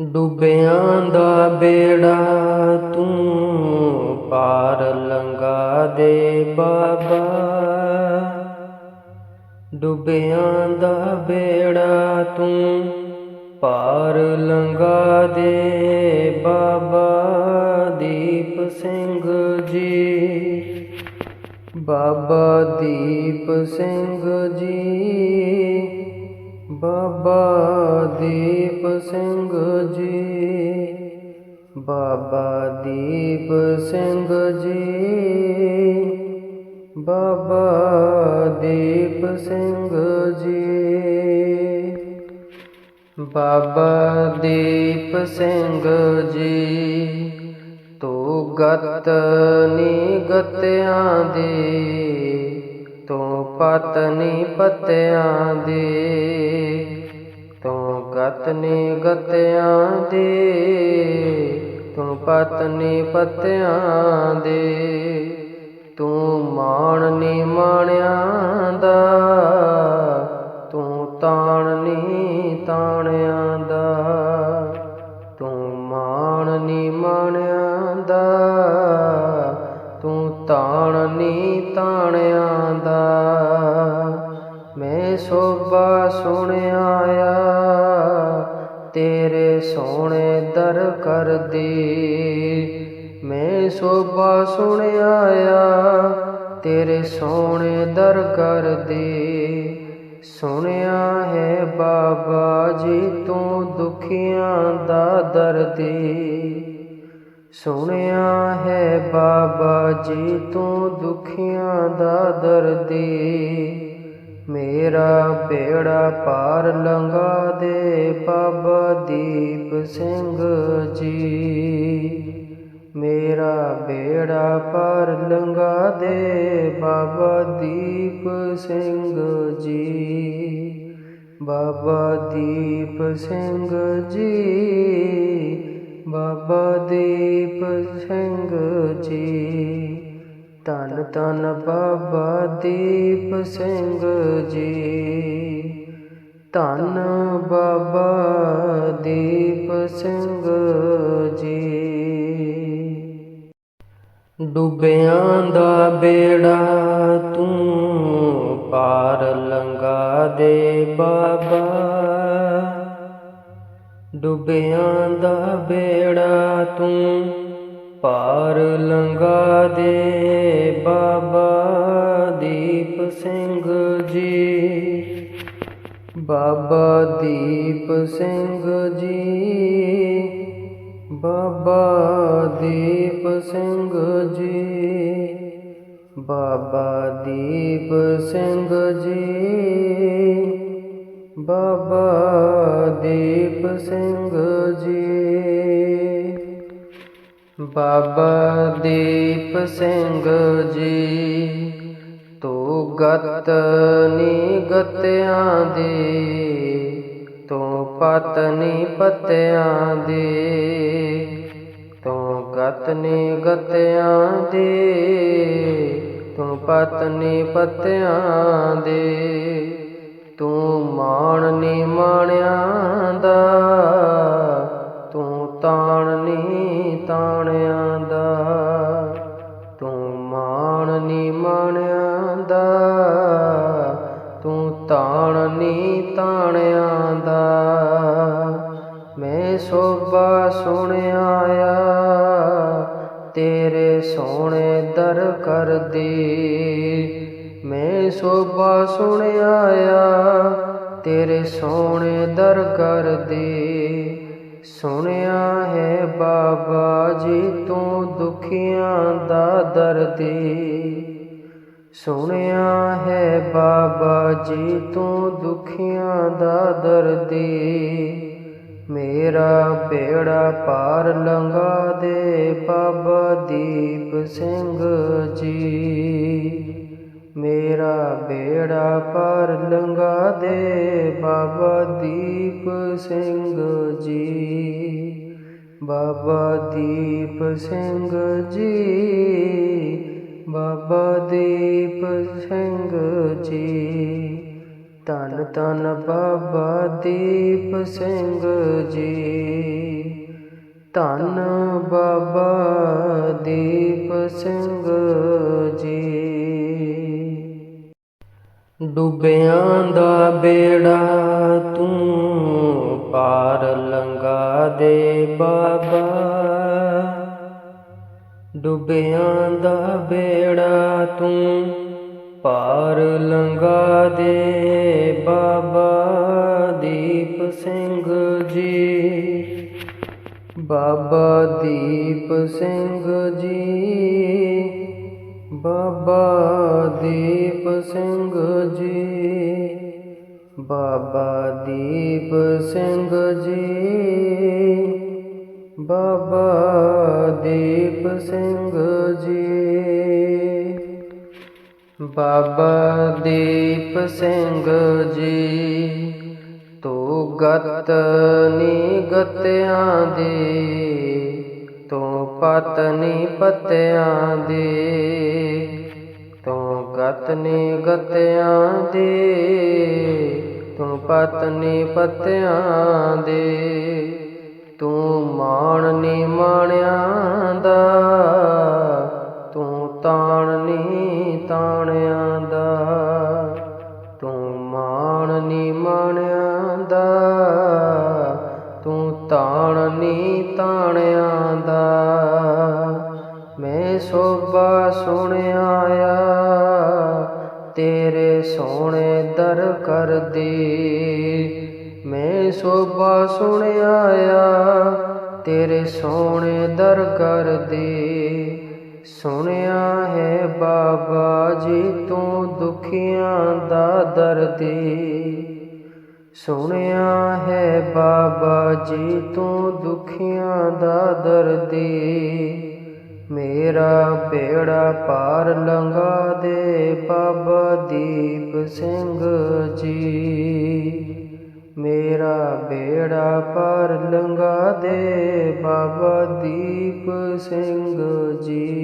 ਡੁੱਬਿਆਂ ਦਾ ਬੇੜਾ ਤੂੰ ਪਾਰ ਲੰਗਾ ਦੇ ਬਾਬਾ। ਡੁੱਬਿਆਂ ਦਾ ਬੇੜਾ ਤੂੰ ਪਾਰ ਲੰਗਾ ਦੇ ਬਾਬਾ। ਦੀਪ ਸਿੰਘ ਜੀ, ਬਾਬਾ ਦੀਪ ਸਿੰਘ ਜੀ। ਬਾਬਾ ਦੀਪ ਸਿੰਘ ਜੀ। ਬਾਬਾ ਦੀਪ ਸਿੰਘ ਜੀ। ਬਾਬਾ ਦੀਪ ਸਿੰਘ ਜੀ। ਬਾਬਾ ਦੀਪ ਸਿੰਘ ਜੀ। ਤੂੰ ਗਤ ਨੀ ਦੇ, ਤੂੰ ਪਤਨੀ ਪਤਿਆਂ ਦੀ। ਗਤ ਨੀ ਗਤਿਆਂ ਦੀ, ਤੂੰ ਪਤ ਨੀ ਪਤਿਆਂ ਦੀ, ਤੂੰ ਮਾਣ ਨੀ ਮਾਣਿਆਂ ਦਾ, ਤੂੰ ਤਾਣ ਨੀ ਤਾਣਿਆਂ ਦਾ, ਤੂੰ ਮਾਣ ਨੀ ਮਾਣਿਆਂ ਦਾ, ਤੂੰ ਤਾਣ ਨੀ ਤਾਣਿਆਂ ਦਾ। ਮੈਂ ਸੋਭਾ ਸੁਣਿਆ ਆ ਤੇਰੇ ਸੋਹਣੇ ਦਰ ਕਰ ਦੇ ਮੈਂ ਸੋਭਾ ਸੁਣਿਆ ਆ, ਤੇਰੇ ਸੋਹਣੇ ਦਰ ਕਰ ਦੇ ਸੁਣਿਆ ਹੈ ਬਾਬਾ ਜੀ ਤੂੰ ਦੁਖੀਆਂ ਦਾ ਦਰਦੀ। ਸੁਣਿਆ ਹੈ ਬਾਬਾ ਜੀ ਤੂੰ ਦੁਖੀਆਂ ਦਾ ਦਰਦੀ। ਮੇਰਾ ਬੇੜਾ ਪਾਰ ਲੰਘਾ ਦੇ ਬਾਬਾ ਦੀਪ ਸਿੰਘ ਜੀ। ਮੇਰਾ ਬੇੜਾ ਪਾਰ ਲੰਘਾ ਦੇ ਬਾਬਾ ਦੀਪ ਸਿੰਘ ਜੀ। ਬਾਬਾ ਦੀਪ ਸਿੰਘ ਜੀ, ਬਾਬਾ ਦੀਪ ਸਿੰਘ ਜੀ। ਧੰਨ ਧੰਨ ਬਾਬਾ ਦੀਪ ਸਿੰਘ ਜੀ। ਧੰਨ ਬਾਬਾ ਦੀਪ ਸਿੰਘ ਜੀ। ਡੁੱਬਿਆਂ ਦਾ ਬੇੜਾ ਤੂੰ ਪਾਰ ਲੰਘਾ ਦੇ ਬਾਬਾ। ਡੁੱਬਿਆਂ ਦਾ ਬੇੜਾ ਤੂੰ ਪਾਰ ਲੰਘਾ ਦੇ ਬਾਬਾ ਦੀਪ ਸਿੰਘ ਜੀ। ਬਾਬਾ ਦੀਪ ਸਿੰਘ ਜੀ। ਬਾਬਾ ਦੀਪ ਸਿੰਘ ਜੀ। ਬਾਬਾ ਦੀਪ ਸਿੰਘ ਜੀ। ਬਾਬਾ ਦੀਪ ਸਿੰਘ ਜੀ। ਬਾਬਾ ਦੀਪ ਸਿੰਘ ਜੀ, ਤੂੰ ਗਤ ਨੀ ਦੇ, ਤੂੰ ਪਤ ਨੀ ਪਤਿਆਂ ਦੀ, ਤੂੰ ਗਤ ਨੀ ਦੇ, ਤੂੰ ਪਤ ਨੀ ਪਤਿਆਂ ਦੀ, ਤੂੰ ਮਾਣ ਨੀ ਮਾਣਿਆਂ ਦਾ ਮੈਂ ਸੋਭਾ ਸੁਣਿਆ ਤੇਰੇ ਸੋਹਣੇ ਦਰ ਕਰਦੀ। ਮੈਂ ਸੋਭਾ ਸੁਣਿਆ ਤੇਰੇ ਸੋਹਣੇ ਦਰ ਕਰਦੀ। ਸੁਣਿਆ ਹੈ ਬਾਬਾ ਜੀ ਤੂੰ ਦੁਖੀਆਂ ਦਾ ਦਰਦੀ। ਸੁਣਿਆ ਹੈ ਬਾਬਾ ਜੀ ਤੂੰ ਦੁਖੀਆਂ ਦਾ ਦਰਦੀ। ਮੇਰਾ ਬੇੜਾ ਪਾਰ ਲੰਘਾ ਦੇ ਬਾਬਾ ਦੀਪ ਸਿੰਘ ਜੀ। ਮੇਰਾ ਬੇੜਾ ਪਾਰ ਲੰਘਾ ਦੇ ਬਾਬਾ ਦੀਪ ਸਿੰਘ ਜੀ। ਬਾਬਾ ਦੀਪ ਸਿੰਘ ਜੀ, ਬਾਬਾ ਦੀਪ ਸਿੰਘ ਜੀ। ਧੰਨ ਧੰਨ ਬਾਬਾ ਦੀਪ ਸਿੰਘ ਜੀ। ਧੰਨ ਬਾਬਾ ਦੀਪ ਸਿੰਘ ਜੀ। ਡੁੱਬਿਆਂ ਦਾ ਬੇੜਾ ਤੂੰ ਪਾਰ ਲੰਘਾ ਦੇ ਬਾਬਾ। ਡੁੱਬਿਆਂ ਦਾ ਬੇੜਾ ਤੂੰ ਪਾਰ ਲੰਘਾ ਦੇ ਬਾਬਾ ਦੀਪ ਸਿੰਘ ਜੀ। ਬਾਬਾ ਦੀਪ ਸਿੰਘ ਜੀ। ਬਾਬਾ ਦੀਪ ਸਿੰਘ ਜੀ। ਬਾਬਾ ਦੀਪ ਸਿੰਘ ਜੀ। ਬਾਬਾ ਦੀਪ ਸਿੰਘ ਜੀ। ਬਾਬਾ ਦੀਪ ਸਿੰਘ ਜੀ, ਤੂੰ ਗਤ ਨੀ ਗਤਿਆਂ ਦੀ, ਤੂੰ ਪਤਨੀ ਪਤਿਆਂ ਦੀ, ਤੂੰ ਗਤ ਨੀ ਗਤਿਆਂ ਦੀ, ਤੂੰ ਪਤਨੀ ਪਤਿਆਂ ਦੀ, ਤੂੰ ਮਾਣ ਨੀ ਮਾਣਿਆਂ ਦਾ, ਤੂੰ ਤਾਣ ਤਾਣਿਆਂ ਦਾ, ਤੂੰ ਮਾਣ ਨੀ ਮਾਣਿਆਂ ਦਾ, ਤੂੰ ਤਾਣ ਨੀ ਤਾਣਿਆਂ ਦਾ। ਮੈਂ ਸੋਭਾ ਸੁਣਿਆ ਆ, ਤੇਰੇ ਸੋਹਣੇ ਦਰ ਕਰਦੀ। ਮੈਂ ਸੋਭਾ ਸੁਣਿਆ ਆ, ਤੇਰੇ ਸੋਹਣੇ ਦਰ ਕਰਦੀ। ਸੁਣਿਆ ਹੈ ਬਾਬਾ ਜੀ ਤੂੰ ਦੁਖੀਆਂ ਦਾ ਦਰਦੀ। ਸੁਣਿਆ ਹੈ ਬਾਬਾ ਜੀ ਤੂੰ ਦੁਖੀਆਂ ਦਾ ਦਰਦੀ। ਮੇਰਾ ਬੇੜਾ ਪਾਰ ਲੰਘਾ ਦੇ ਬਾਬਾ ਦੀਪ ਸਿੰਘ ਜੀ। ਮੇਰਾ ਬੇੜਾ ਪਾਰ ਲੰਘਾ ਦੇ ਬਾਬਾ ਦੀਪ ਸਿੰਘ ਜੀ।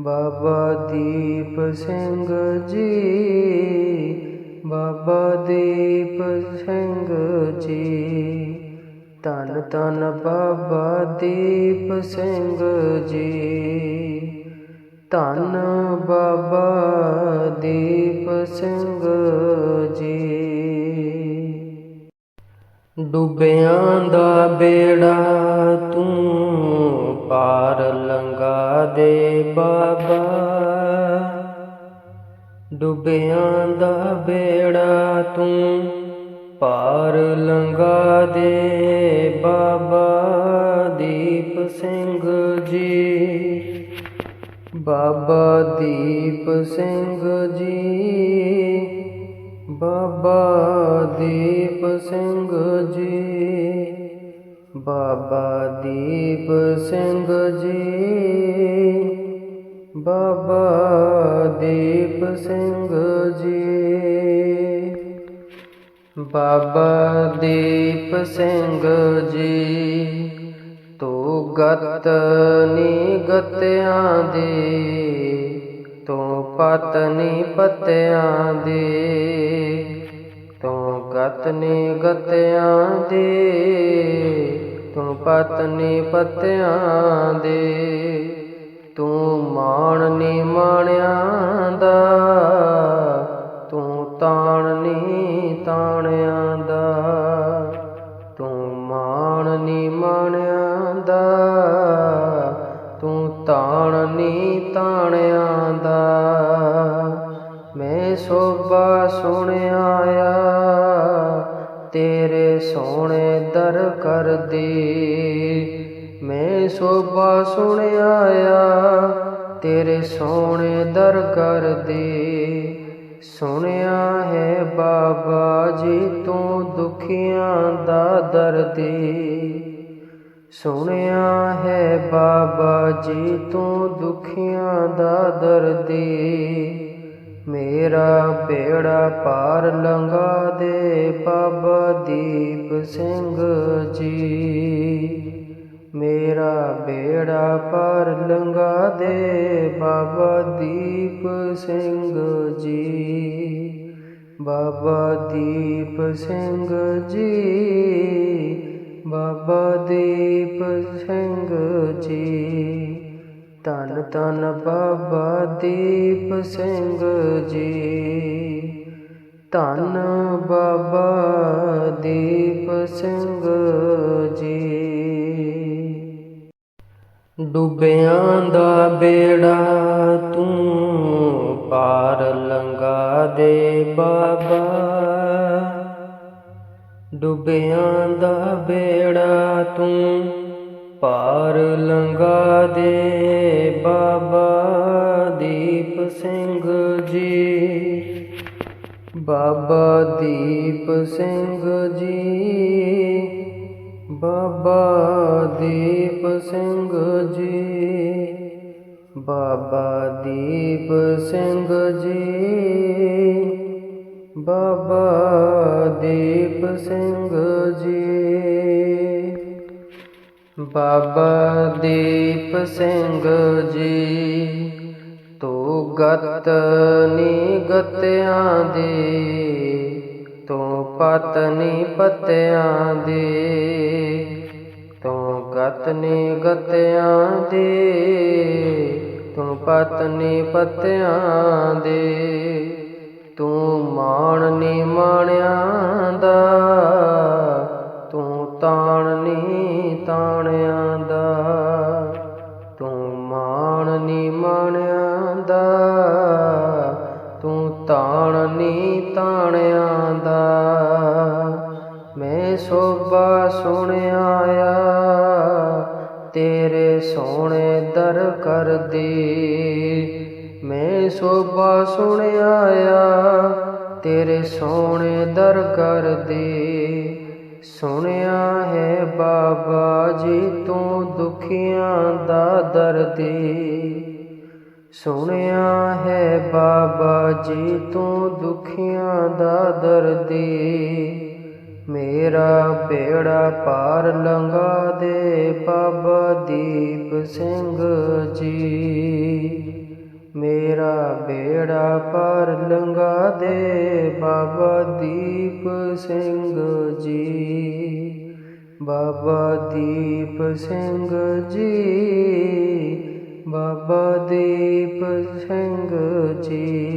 ਬਾਬਾ ਦੀਪ ਸਿੰਘ ਜੀ, ਬਾਬਾ ਦੀਪ ਸਿੰਘ ਜੀ। ਧੰਨ ਧੰਨ ਬਾਬਾ ਦੀਪ ਸਿੰਘ ਜੀ। ਧੰਨ ਬਾਬਾ ਦੀਪ ਸਿੰਘ ਜੀ। ਡੁੱਬਿਆਂ ਦਾ ਬੇੜਾ ਤੂੰ ਪਾਰ ਲੰਘਾ ਦੇ ਬਾਬਾ ਡੁੱਬਿਆਂ ਦਾ ਬੇੜਾ ਤੂੰ ਪਾਰ ਲੰਗਾ ਦੇ ਬਾਬਾ ਦੀਪ ਸਿੰਘ ਜੀ। ਬਾਬਾ ਦੀਪ ਸਿੰਘ ਜੀ। ਬਾਬਾ ਦੀਪ ਸਿੰਘ ਜੀ। ਬਾਬਾ ਦੀਪ ਸਿੰਘ ਜੀ। ਬਾਬਾ ਦੀਪ ਸਿੰਘ ਜੀ। ਬਾਬਾ ਦੀਪ ਸਿੰਘ ਜੀ, ਤੂੰ ਗਤ ਨੀ ਗਤਿਆਂ ਦੀ, ਤੂੰ ਪਤ ਨੀ ਪਤਿਆਂ ਦੀ, ਤੂੰ ਗਤ ਨੀ ਗਤਿਆਂ ਦੀ, ਤੂੰ ਪਤ ਨੀ ਪਤਿਆਂ ਦੀ। ਤੂੰ ਮਾਣ ਨੀ ਮਾਣਿਆਂ ਦਾ, ਤੂੰ ਤਾਣ ਨੀ ਤਾਣਿਆਂ ਦਾ, ਤੂੰ ਮਾਣ ਨੀ ਮਾਣਿਆਂ ਦਾ, ਤੂੰ ਤਾਣ ਨੀ ਤਾਣਿਆਂ ਦਾ। ਮੈਂ ਸੋਭਾ ਸੁਣਿਆ ਆ, ਤੇਰੇ ਸੋਹਣੇ ਦਰ ਕਰਦੀ। ਮੈਂ ਸੋਭਾ ਸੁਣਿਆ ਆ ਤੇਰੇ ਸੋਹਣੇ ਦਰ ਕਰ ਦੇ। ਸੁਣਿਆ ਹੈ ਬਾਬਾ ਜੀ ਤੂੰ ਦੁਖੀਆਂ ਦਾ ਦਰਦੀ ਸੁਣਿਆ ਹੈ ਬਾਬਾ ਜੀ ਤੂੰ ਦੁਖੀਆਂ ਦਾ ਦਰਦੀ ਮੇਰਾ ਬੇੜਾ ਪਾਰ ਲੰਘਾ ਦੇ ਬਾਬਾ ਦੀਪ ਸਿੰਘ ਜੀ। ਮੇਰਾ ਬੇੜਾ ਪਾਰ ਲੰਘਾ ਦੇ, ਬਾਬਾ ਦੀਪ ਸਿੰਘ ਜੀ। ਬਾਬਾ ਦੀਪ ਸਿੰਘ ਜੀ, ਬਾਬਾ ਦੀਪ ਸਿੰਘ ਜੀ। ਧੰਨ ਧੰਨ ਬਾਬਾ ਦੀਪ ਸਿੰਘ ਜੀ। ਧੰਨ ਬਾਬਾ ਦੀਪ ਸਿੰਘ ਜੀ। ਡੁੱਬਿਆਂ ਦਾ ਬੇੜਾ ਤੂੰ ਪਾਰ ਲੰਗਾ ਦੇ ਬਾਬਾ। ਡੁੱਬਿਆਂ ਦਾ ਬੇੜਾ ਤੂੰ ਪਾਰ ਲੰਗਾ ਦੇ ਬਾਬਾ। ਦੀਪ ਸਿੰਘ ਜੀ, ਬਾਬਾ ਦੀਪ ਸਿੰਘ ਜੀ ਬਾਬਾ ਦੀਪ ਸਿੰਘ ਜੀ। ਬਾਬਾ ਦੀਪ ਸਿੰਘ ਜੀ। ਬਾਬਾ ਦੀਪ ਸਿੰਘ ਜੀ। ਬਾਬਾ ਦੀਪ ਸਿੰਘ ਜੀ। ਤੂੰ ਗਤ ਨੀ ਗਤਿਆਂ ਦੀ। ਤੂੰ ਪਤ ਪਤਿਆਂ ਦੇ। ਤੂੰ ਗਤ ਨੀ ਗਤਿਆਂ ਦੀ, ਤੂੰ ਪਤ ਨੀ ਪਤਿਆਂ ਦੀ, ਤੂੰ ਮਾਣ ਨੀ ਮਾਣਿਆਂ ਦਾ, ਤੂੰ ਤਾਣ ਨੀ ਤਾਣਿਆਂ ਦਾ, ਤੂੰ ਮਾਣ ਨੀ ਮਾਣਿਆਂ ਦਾ, ਤੂੰ ਤਾਣ ਨੀ ਤਾਣਿਆਂ ਦਾ। ਮੈਂ ਸੋਭਾ ਸੁਣਿਆ ਸੋਹਣੇ ਦਰ ਕਰ ਦੇ ਮੈਂ ਸੋਭਾ ਸੁਣਿਆ ਆ ਤੇਰੇ ਸੋਹਣੇ ਦਰ ਕਰ ਦੇ ਸੁਣਿਆ ਹੈ ਬਾਬਾ ਜੀ, ਤੂੰ ਦੁਖੀਆਂ ਦਾ ਦਰਦੀ। ਸੁਣਿਆ ਹੈ ਬਾਬਾ ਜੀ, ਤੂੰ ਦੁਖੀਆਂ ਦਾ ਦਰਦੀ। ਮੇਰਾ ਬੇੜਾ ਪਾਰ ਲੰਘਾ ਬਾਬਾ ਦੀਪ ਸਿੰਘ ਜੀ। ਮੇਰਾ ਬੇੜਾ ਪਾਰ ਲੰਘਾ ਦੇ ਬਾਬਾ ਦੀਪ ਸਿੰਘ ਜੀ। ਬਾਬਾ ਦੀਪ ਸਿੰਘ ਜੀ ਬਾਬਾ ਦੀਪ ਸਿੰਘ ਜੀ।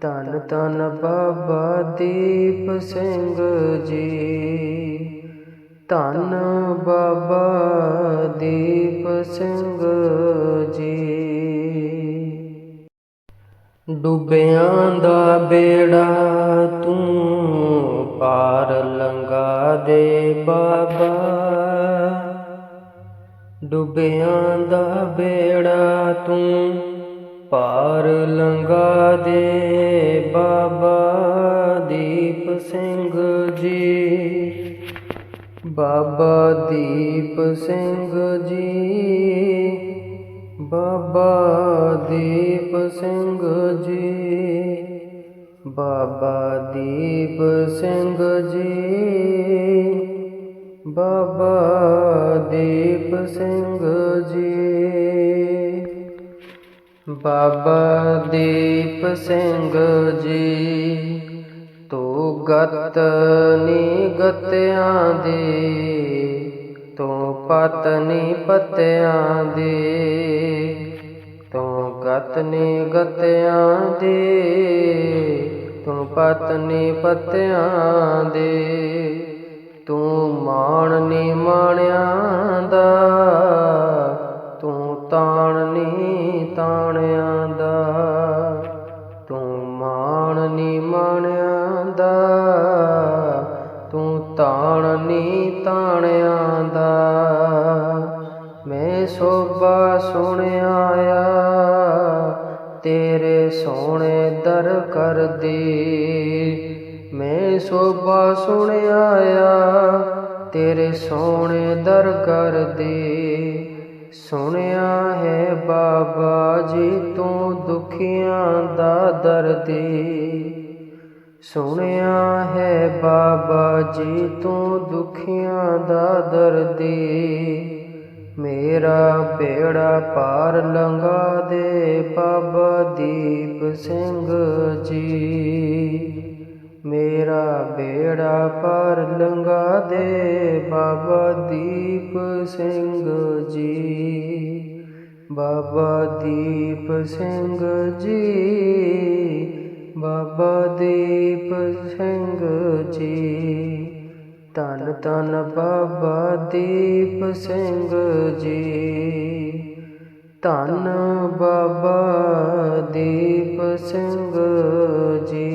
ਧੰਨ ਧੰਨ ਬਾਬਾ ਦੀਪ ਸਿੰਘ ਜੀ। ਧੰਨ ਬਾਬਾ ਦੀਪ ਸਿੰਘ ਜੀ। ਡੁੱਬਿਆਂ ਦਾ ਬੇੜਾ ਤੂੰ ਪਾਰ ਲੰਗਾ ਦੇ ਬਾਬਾ। ਡੁੱਬਿਆਂ ਦਾ ਬੇੜਾ ਤੂੰ ਪਾਰ ਲੰਗਾ ਦੇ ਬਾਬਾ। ਦੀਪ ਸਿੰਘ ਜੀ ਬਾਬਾ ਦੀਪ ਸਿੰਘ ਜੀ। ਬਾਬਾ ਦੀਪ ਸਿੰਘ ਜੀ। ਬਾਬਾ ਦੀਪ ਸਿੰਘ ਜੀ। ਬਾਬਾ ਦੀਪ ਸਿੰਘ ਜੀ। ਬਾਬਾ ਦੀਪ ਸਿੰਘ ਜੀ। ਤੂੰ ਗਤ ਨੀ ਗਤਿਆਂ ਦੀ, ਤੂੰ ਪਤ ਨੀ ਪਤਿਆਂ ਦੀ, ਤੂੰ ਗਤ ਨੀ ਗਤਿਆਂ ਦੀ, ਤੂੰ ਪਤ ਨੀ ਪਤਿਆਂ ਦੀ, ਤੂੰ ਮਾਣ ਨੀ ਮਾਣਿਆਂ ਦਾ, ਤੂੰ ਤਾਣ ਨੀ ਤਾਣਿਆਂ ਸੋਭਾ ਸੁਣਿਆ ਤੇਰੇ ਸੋਹਣੇ ਦਰ ਕਰਦੀ। ਮੈਂ ਸੋਭਾ ਸੁਣਿਆ ਤੇਰੇ ਸੋਹਣੇ ਦਰ ਕਰਦੀ। ਸੁਣਿਆ ਹੈ ਬਾਬਾ ਜੀ, ਤੂੰ ਦੁਖੀਆਂ ਦਾ ਦਰਦੀ। ਸੁਣਿਆ ਹੈ ਬਾਬਾ ਜੀ, ਤੂੰ ਦੁਖੀਆਂ ਦਾ ਦਰਦੀ। ਮੇਰਾ ਬੇੜਾ ਪਾਰ ਲੰਘਾ ਦੇ ਬਾਬਾ ਦੀਪ ਸਿੰਘ ਜੀ। ਮੇਰਾ ਬੇੜਾ ਪਾਰ ਲੰਘਾ ਦੇ ਬਾਬਾ ਦੀਪ ਸਿੰਘ ਜੀ। ਬਾਬਾ ਦੀਪ ਸਿੰਘ ਜੀ ਬਾਬਾ ਦੀਪ ਸਿੰਘ ਜੀ। ਧੰਨ ਧੰਨ ਬਾਬਾ ਦੀਪ ਸਿੰਘ ਜੀ। ਧੰਨ ਬਾਬਾ ਦੀਪ ਸਿੰਘ ਜੀ।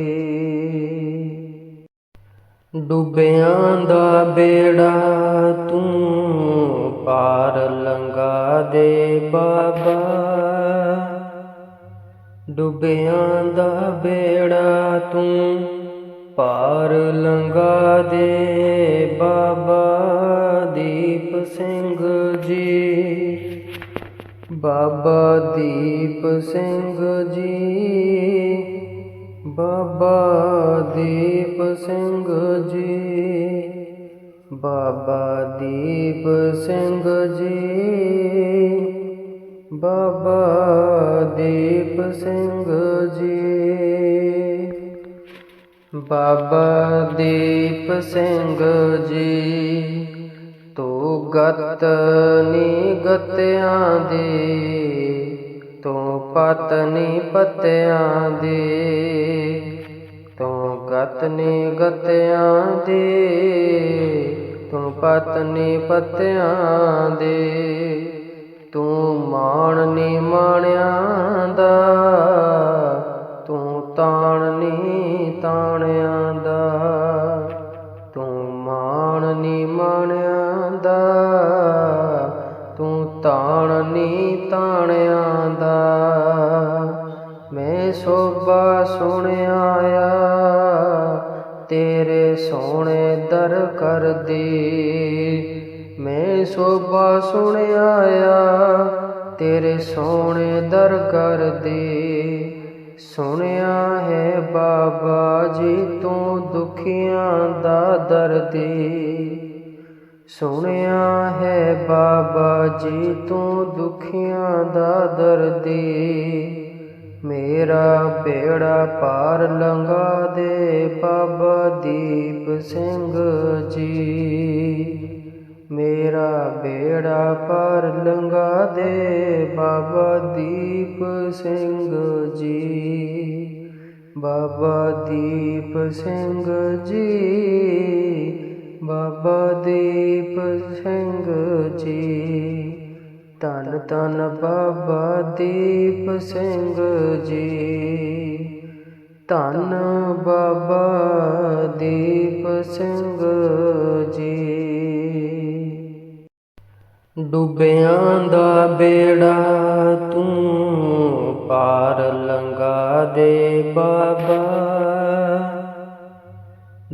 ਡੁੱਬਿਆਂ ਦਾ ਬੇੜਾ ਤੂੰ ਪਾਰ ਲੰਘਾ ਦੇ ਬਾਬਾ। ਡੁੱਬਿਆਂ ਦਾ ਬੇੜਾ ਤੂੰ ਪਾਰ ਲੰਘਾ ਦੇ ਬਾਬਾ ਦੀਪ ਸਿੰਘ ਜੀ। ਬਾਬਾ ਦੀਪ ਸਿੰਘ ਜੀ। ਬਾਬਾ ਦੀਪ ਸਿੰਘ ਜੀ। ਬਾਬਾ ਦੀਪ ਸਿੰਘ ਜੀ। ਬਾਬਾ ਦੀਪ ਸਿੰਘ ਜੀ। ਬਾਬਾ ਦੀਪ ਸਿੰਘ ਜੀ, ਤੂੰ ਗਤ ਨੀ ਗਤਿਆਂ ਦੀ, ਤੂੰ ਪਤ ਨੀ ਪਤਿਆਂ ਦੀ, ਤੂੰ ਗਤ ਨੀ ਗਤਿਆਂ ਦੀ, ਤੂੰ ਪਤ ਨੀ ਪਤਿਆਂ ਦੀ, ਤੂੰ ਮਾਣ ਨੀ ਮਾਣਿਆਂ ਦਾ ਨਹੀਂ ਨੀ ਤਾਣਿਆਂ ਦਾ, ਤੂੰ ਮਾਣ ਨਹੀਂ ਮਾਣਿਆਂ ਦਾ, ਤੂੰ ਤਾਣ ਨਹੀਂ ਤਾਣਿਆਂ ਦਾ। ਮੈਂ ਸੋਭਾ ਸੁਣਿਆ ਆ, ਤੇਰੇ ਸੋਹਣੇ ਦਰ ਕਰਦੀ। ਮੈਂ ਸੋਭਾ ਸੁਣਿਆ ਆ, ਤੇਰੇ ਸੋਹਣੇ ਦਰ ਕਰਦੀ। ਸੁਣਿਆ ਸੁਣਿਆ ਹੈ ਬਾਬਾ ਜੀ ਤੂੰ ਦੁਖੀਆਂ ਦਾ ਦਰਦੀ। ਮੇਰਾ ਬੇੜਾ ਪਾਰ ਲੰਘਾ ਦੇ ਬਾਬਾ ਦੀਪ ਸਿੰਘ ਜੀ। ਮੇਰਾ ਬੇੜਾ ਪਾਰ ਲੰਘਾ ਦੇ ਬਾਬਾ ਦੀਪ ਸਿੰਘ ਜੀ। ਬਾਬਾ ਦੀਪ ਸਿੰਘ ਜੀ। ਬਾਬਾ ਦੀਪ ਸਿੰਘ ਜੀ। ਧੰਨ ਧੰਨ ਬਾਬਾ ਦੀਪ ਸਿੰਘ ਜੀ। ਧੰਨ ਬਾਬਾ ਦੀਪ ਸਿੰਘ ਜੀ। ਡੁੱਬਿਆਂ ਦਾ ਬੇੜਾ ਤੂੰ ਪਾਰ ਲੰਘਾ ਦੇ ਬਾਬਾ।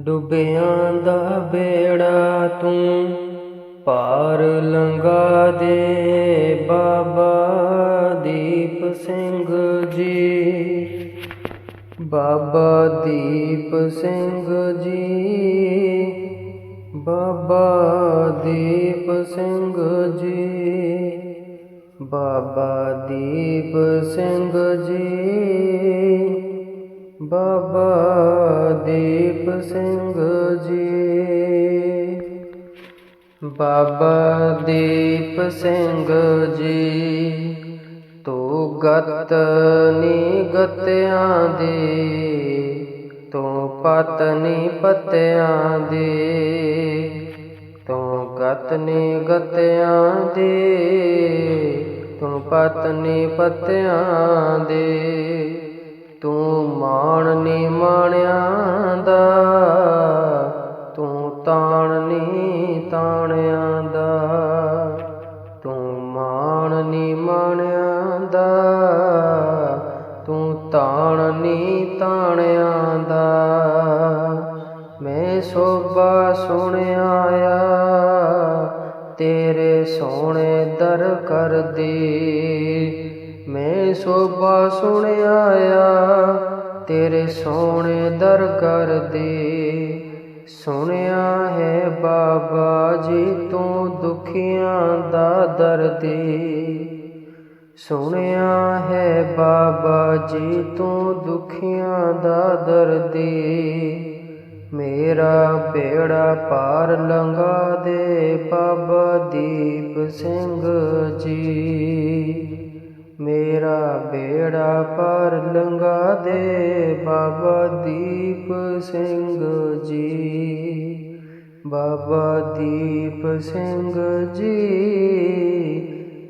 ਡੁੱਬਿਆਂ ਦਾ ਬੇੜਾ ਤੂੰ ਪਾਰ ਲੰਗਾ ਦੇ, ਬਾਬਾ ਦੀਪ ਸਿੰਘ ਜੀ। ਬਾਬਾ ਦੀਪ ਸਿੰਘ ਜੀ, ਬਾਬਾ ਦੀਪ ਸਿੰਘ ਜੀ। ਬਾਬਾ ਦੀਪ ਸਿੰਘ ਜੀ, ਬਾਬਾ ਦੀਪ ਸਿੰਘ ਜੀ। ਬਾਬਾ ਦੀਪ ਸਿੰਘ ਜੀ, ਤੂੰ ਗਤ ਨੀ ਗਤਿਆਂ ਦੀ, ਤੂੰ ਪਤ ਨੀ ਪਤਿਆਂ ਦੀ, ਤੂੰ ਗਤ ਨੀ ਗਤਿਆਂ ਦੀ, ਤੂੰ ਪਤ ਨੀ ਪਤਿਆਂ ਦੀ। ਤੂੰ ਮਾਣ ਨੀ ਮਾਣਿਆਂ ਦਾ, ਤੂੰ ਤਾਣ ਨੀ ਤਾਣਿਆਂ ਦਾ, ਤੂੰ ਮਾਣ ਨੀ ਮਾਣਿਆਂ ਦਾ, ਤੂੰ ਤਾਣ ਨੀ ਤਾਣਿਆਂ ਦਾ। ਮੈਂ ਸੋਭਾ ਸੁਣਿਆ ਆ, ਤੇਰੇ ਸੋਹਣੇ ਦਰ ਕਰਦੀ ਮੈਂ ਸੋਭਾ ਸੁਣਿਆ ਆ ਤੇਰੇ ਸੋਹਣੇ ਦਰ ਦੇ ਸੁਣਿਆ ਹੈ ਬਾਬਾ ਜੀ ਤੂੰ ਦੁਖੀਆਂ ਦਾ ਦਰਦੀ ਸੁਣਿਆ ਹੈ ਬਾਬਾ ਜੀ ਤੂੰ ਦੁਖੀਆਂ ਦਾ ਦਰਦੀ ਮੇਰਾ ਬੇੜਾ ਪਾਰ ਲੰਘਾ ਦੇ ਬਾਬਾ ਦੀਪ ਸਿੰਘ ਜੀ। ਮੇਰਾ ਬੇੜਾ ਪਾਰ ਲੰਗਾ ਦੇ, ਬਾਬਾ ਦੀਪ ਸਿੰਘ ਜੀ। ਬਾਬਾ ਦੀਪ ਸਿੰਘ ਜੀ,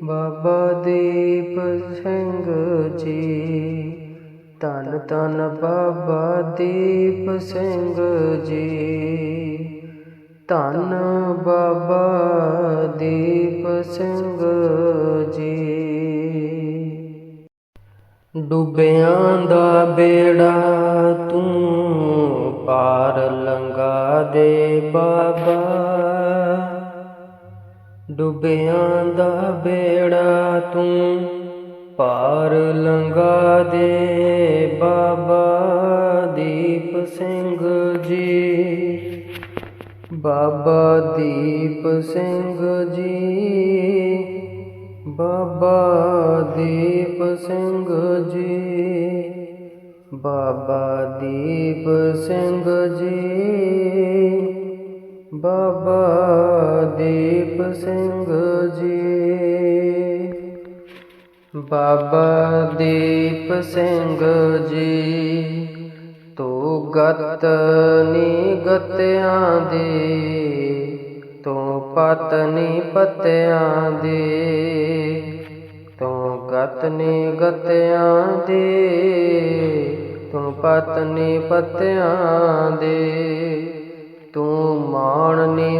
ਬਾਬਾ ਦੀਪ ਸਿੰਘ ਜੀ। ਧੰਨ ਧੰਨ ਬਾਬਾ ਦੀਪ ਸਿੰਘ ਜੀ। ਧੰਨ ਬਾਬਾ ਦੀਪ ਸਿੰਘ ਡੁੱਬਿਆਂ ਦਾ ਬੇੜਾ ਤੂੰ ਪਾਰ ਲੰਗਾ ਦੇ ਬਾਬਾ। ਡੁੱਬਿਆਂ ਦਾ ਬੇੜਾ ਤੂੰ ਪਾਰ ਲੰਗਾ ਦੇ ਬਾਬਾ। ਦੀਪ ਸਿੰਘ ਜੀ, ਬਾਬਾ ਦੀਪ ਸਿੰਘ ਜੀ ਬਾਬਾ ਦੀਪ ਸਿੰਘ ਜੀ। ਬਾਬਾ ਦੀਪ ਸਿੰਘ ਜੀ। ਬਾਬਾ ਦੀਪ ਸਿੰਘ ਜੀ। ਬਾਬਾ ਦੀਪ ਸਿੰਘ ਜੀ। ਤੂੰ ਗਤ ਨੀ ਗਤਿਆਂ ਦੀ, ਤੂੰ ਪਤਨੀ ਪਤਿਆਂ ਦੇ। ਗਤ ਨੀ ਗਤਿਆਂ ਦੀ ਤੂੰ ਪਤ ਨੀ ਪਤਿਆਂ ਦੀ ਤੂੰ ਮਾਣ ਨੇ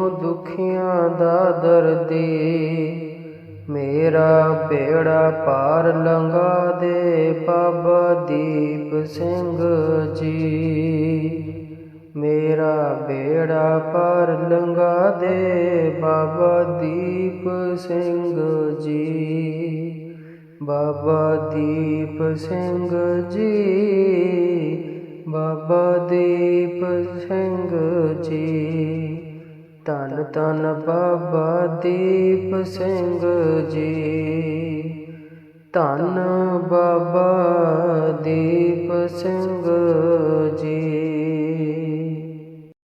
ਤੂੰ ਦੁਖੀਆਂ ਦਾ ਦਰਦੀ, ਮੇਰਾ ਬੇੜਾ ਪਾਰ ਲੰਘਾ ਦੇ ਬਾਬਾ ਦੀਪ ਸਿੰਘ ਜੀ। ਮੇਰਾ ਬੇੜਾ ਪਾਰ ਲੰਘਾ ਦੇ ਬਾਬਾ ਦੀਪ ਸਿੰਘ ਜੀ। ਬਾਬਾ ਦੀਪ ਸਿੰਘ ਜੀ, ਬਾਬਾ ਦੀਪ ਸਿੰਘ ਜੀ। ਧੰਨ ਧੰਨ ਬਾਬਾ ਦੀਪ ਸਿੰਘ ਜੀ। ਧੰਨ ਬਾਬਾ ਦੀਪ ਸਿੰਘ ਜੀ।